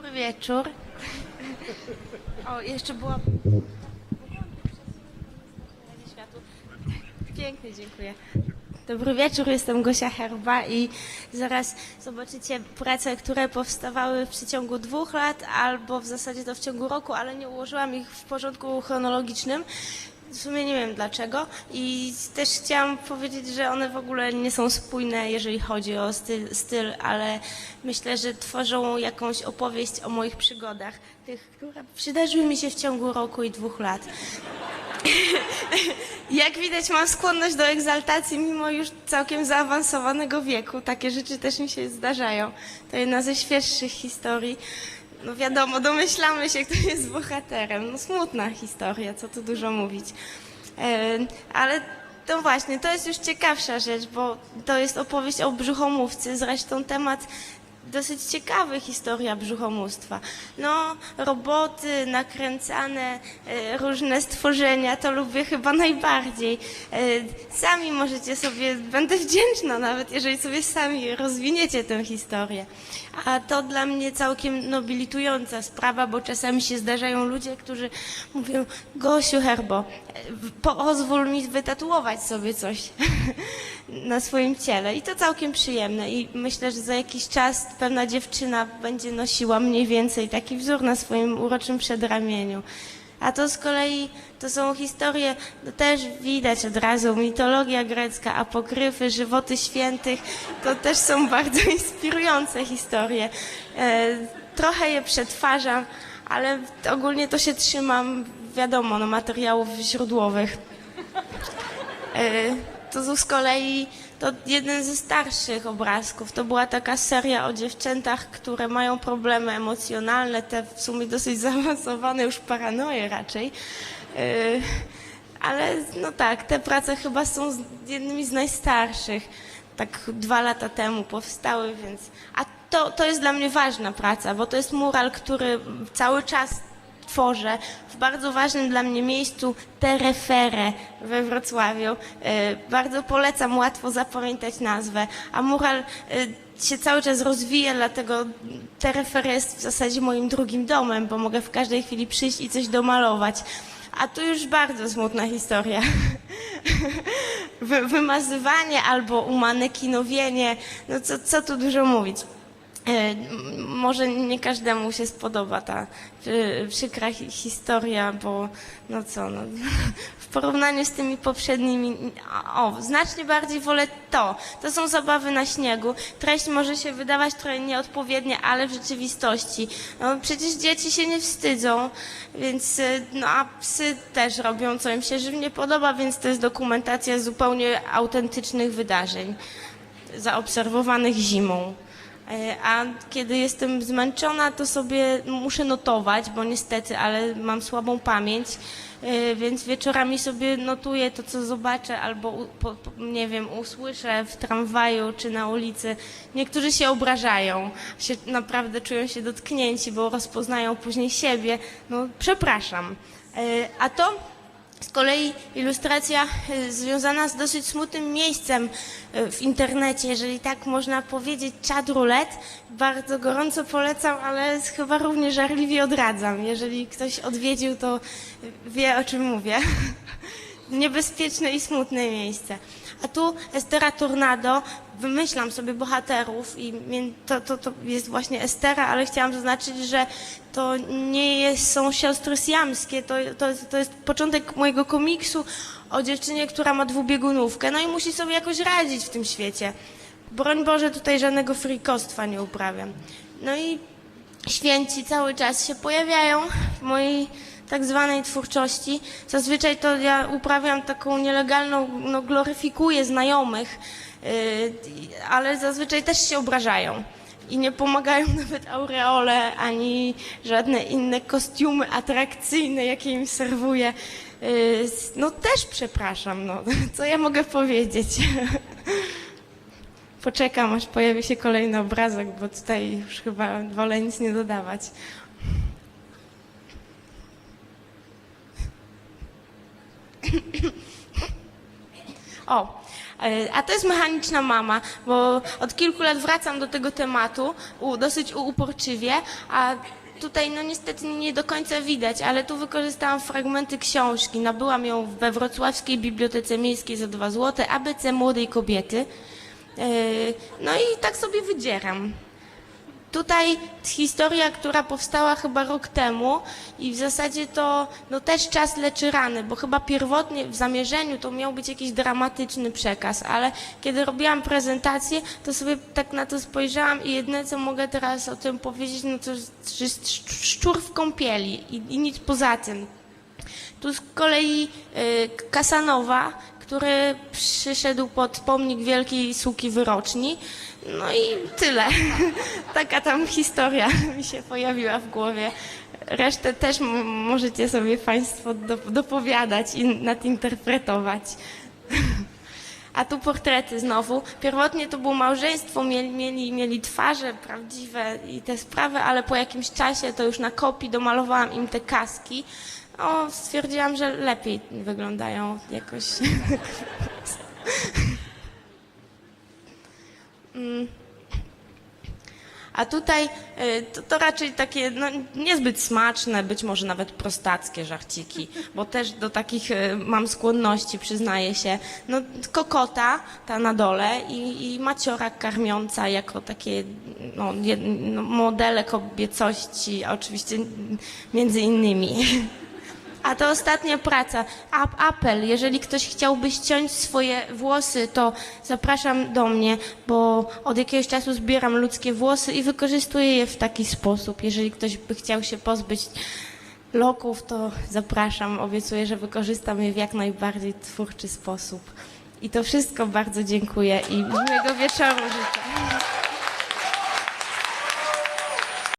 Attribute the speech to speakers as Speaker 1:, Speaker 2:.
Speaker 1: Dobry wieczór. O, jeszcze była... Pięknie, dziękuję. Dobry wieczór, jestem Gosia Herba i zaraz zobaczycie prace, które powstawały w przeciągu dwóch lat albo w zasadzie to w ciągu roku, ale nie ułożyłam ich w porządku chronologicznym. W sumie nie wiem dlaczego i też chciałam powiedzieć, że one w ogóle nie są spójne, jeżeli chodzi o styl, styl ale myślę, że tworzą jakąś opowieść o moich przygodach, tych, które przydarzyły mi się w ciągu roku i dwóch lat. Jak widać, mam skłonność do egzaltacji mimo już całkiem zaawansowanego wieku. Takie rzeczy też mi się zdarzają. To jedna ze świeższych historii. No wiadomo, domyślamy się, kto jest bohaterem. No smutna historia, co tu dużo mówić. Ale to właśnie, to jest już ciekawsza rzecz, bo to jest opowieść o brzuchomówcy. Zresztą temat dosyć ciekawy historia brzuchomóstwa. No, roboty, nakręcane, e, różne stworzenia, to lubię chyba najbardziej. E, Sami możecie sobie, będę wdzięczna nawet, jeżeli sobie sami rozwiniecie tę historię. A to dla mnie całkiem nobilitująca sprawa, bo czasami się zdarzają ludzie, którzy mówią, Gosiu Herbo, e, pozwól mi wytatuować sobie coś na swoim ciele. I to całkiem przyjemne. I myślę, że za jakiś czas pewna dziewczyna będzie nosiła mniej więcej taki wzór na swoim uroczym przedramieniu. A to z kolei to są historie, no też widać od razu, mitologia grecka, apokryfy, żywoty świętych, to też są bardzo inspirujące historie. E, trochę je przetwarzam, ale ogólnie to się trzymam, wiadomo, no, materiałów źródłowych. E, To z kolei to jeden ze starszych obrazków. To była taka seria o dziewczętach, które mają problemy emocjonalne, te w sumie dosyć zaawansowane, już paranoje raczej. E, Ale no tak, te prace chyba są jednymi z najstarszych. Tak dwa lata temu powstały, więc. A to, to jest dla mnie ważna praca, bo to jest mural, który cały czas tworzę w bardzo ważnym dla mnie miejscu Terefere we Wrocławiu. E, Bardzo polecam, łatwo zapamiętać nazwę. A mural e, się cały czas rozwija, dlatego Terefere jest w zasadzie moim drugim domem, bo mogę w każdej chwili przyjść i coś domalować. A tu już bardzo smutna historia. Wy, wymazywanie albo umanekinowienie, no co, co tu dużo mówić. E, Może nie każdemu się spodoba ta przykra hi- historia, bo no co, no, w porównaniu z tymi poprzednimi, o, znacznie bardziej wolę to. To są zabawy na śniegu. Treść może się wydawać trochę nieodpowiednia, ale w rzeczywistości. No, przecież dzieci się nie wstydzą, więc, e, no a psy też robią, co im się żywnie podoba, więc to jest dokumentacja zupełnie autentycznych wydarzeń zaobserwowanych zimą. E, A kiedy jestem zmęczona, to sobie muszę notować, bo niestety, ale mam słabą pamięć, e, więc wieczorami sobie notuję to, co zobaczę, albo nie wiem, usłyszę w tramwaju czy na ulicy. Niektórzy się obrażają, się naprawdę czują się dotknięci, bo rozpoznają później siebie. No, przepraszam. E, A to z kolei ilustracja y, związana z dosyć smutnym miejscem y, w internecie, jeżeli tak można powiedzieć, chat roulette. Bardzo gorąco polecam, ale chyba również żarliwie odradzam. Jeżeli ktoś odwiedził, to y, wie o czym mówię. Niebezpieczne i smutne miejsce. A tu Estera Tornado, wymyślam sobie bohaterów i to, to, to jest właśnie Estera, ale chciałam zaznaczyć, że to nie jest, są siostry siamskie, to, to, to jest początek mojego komiksu o dziewczynie, która ma dwubiegunówkę, no i musi sobie jakoś radzić w tym świecie. Broń Boże, tutaj żadnego frikostwa nie uprawiam. No i święci cały czas się pojawiają w mojej tak zwanej twórczości. Zazwyczaj to ja uprawiam taką nielegalną, no gloryfikuję znajomych, yy, ale zazwyczaj też się obrażają. I nie pomagają nawet aureole, ani żadne inne kostiumy atrakcyjne, jakie im serwuję. Yy, No też przepraszam, no. Co ja mogę powiedzieć? Poczekam, aż pojawi się kolejny obrazek, bo tutaj już chyba wolę nic nie dodawać. O, E, A to jest mechaniczna mama, bo od kilku lat wracam do tego tematu u, dosyć uporczywie, a tutaj no niestety nie do końca widać, ale tu wykorzystałam fragmenty książki. Nabyłam ją we Wrocławskiej Bibliotece Miejskiej za 2 zł, ABC Młodej Kobiety. E, No i tak sobie wydzieram. Tutaj historia, która powstała chyba rok temu i w zasadzie to no też czas leczy rany, bo chyba pierwotnie w zamierzeniu to miał być jakiś dramatyczny przekaz, ale kiedy robiłam prezentację, to sobie tak na to spojrzałam i jedyne co mogę teraz o tym powiedzieć, no to że jest szcz- szczur w kąpieli i, i nic poza tym. Tu z kolei y, Kasanowa, który przyszedł pod pomnik Wielkiej Suki Wyroczni. No i tyle. Taka tam historia mi się pojawiła w głowie. Resztę też możecie sobie Państwo do, dopowiadać i nadinterpretować. A tu portrety znowu. Pierwotnie to było małżeństwo, mieli, mieli, mieli twarze prawdziwe i te sprawy, ale po jakimś czasie to już na kopii domalowałam im te kaski. O, stwierdziłam, że lepiej wyglądają jakoś. Mm. A tutaj y, to, to raczej takie no, niezbyt smaczne, być może nawet prostackie żarciki, bo też do takich y, mam skłonności, przyznaję się. No, kokota, ta na dole i, i maciora karmiąca jako takie no, no, modele kobiecości, oczywiście między innymi. A to ostatnia praca. A, apel, jeżeli ktoś chciałby ściąć swoje włosy, to zapraszam do mnie, bo od jakiegoś czasu zbieram ludzkie włosy i wykorzystuję je w taki sposób. Jeżeli ktoś by chciał się pozbyć loków, to zapraszam. Obiecuję, że wykorzystam je w jak najbardziej twórczy sposób. I to wszystko bardzo dziękuję i miłego wieczoru życzę.